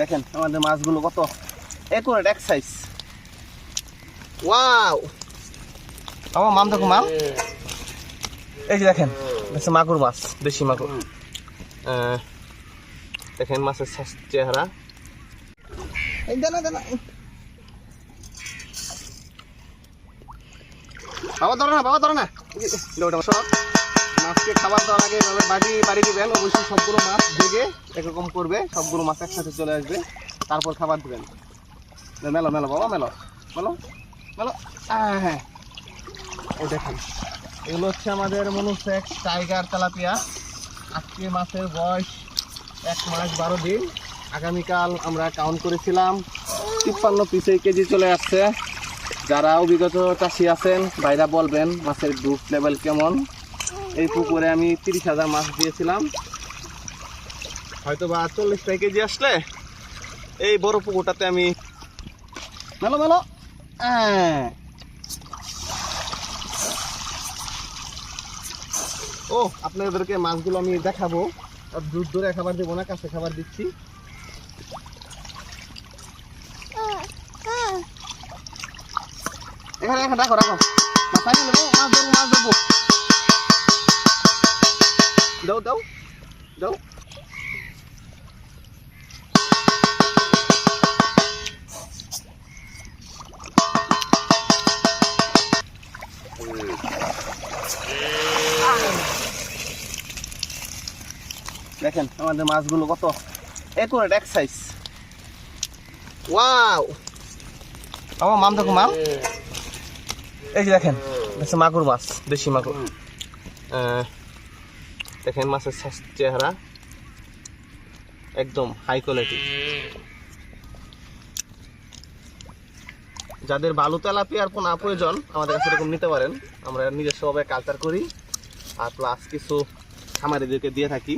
দেখেন আমাদের মাছগুলো কত একুরেট এক সাইজ ওয়াও আমার মাম দেখো মাম। এই যে দেখেন মাগুর মাছ দেশি মাগুর। দেখেন মাছের চেহারা। এই দেনা দেনা। বাবা ধরে না বাবা ধরে না। সব। মাছকে খাবার দেওয়ার আগে এভাবে বাড়ি বাড়ি দিবেন অবশ্যই সবগুলো মাছ দেখে এরকম করবে। সবগুলো মাছ একসাথে চলে আসবে। তারপর খাবার দেবেন। মেলো মেলো বাবা মেলো। মেলো মেলো আহ, হ্যাঁ। এই দেখেন এগুলো হচ্ছে আমাদের মনুসেক টাইগার তেলাপিয়া। আজকে মাছের বয়স এক মাস বারো দিন। আগামীকাল আমরা কাউন্ট করেছিলাম তিপ্পান্ন পিসে কেজি চলে আসছে। যারা অভিজ্ঞত চাষি আছেন ভাইরা বলবেন মাছের গ্রুপ লেভেল কেমন। এই পুকুরে আমি তিরিশ হাজার মাছ দিয়েছিলাম। হয়তো বা চল্লিশটা কেজি আসলে এই বড় পুকুরটাতে আমি মেলো মেলো। হ্যাঁ। ও আপনাদেরকে মাছগুলো আমি দেখাবো। আর দূর দূরে খাবার দেবো না কাছে খাবার দিচ্ছি। এখানে এখানে রাখো রাখো। মাছ দাও দাও দাও দেখেন, আমাদের মাছগুলো কত? একুরেট, এক সাইজ ওয়াও আমার মাম দেখো, মাম। এই যে দেখেন মাগুর মাছ, দেশি মাগুর। দেখেন মাছের চেহারা একদম হাই কোয়ালিটি যাদের বালু তেলাপিয়ার কোনো প্রয়োজন, আমাদের কাছে এরকম নিতে পারেন। আমরা নিজস্বভাবে কালচার করি। আর প্লাস কিছু খামারিদেরকে দিয়ে থাকি।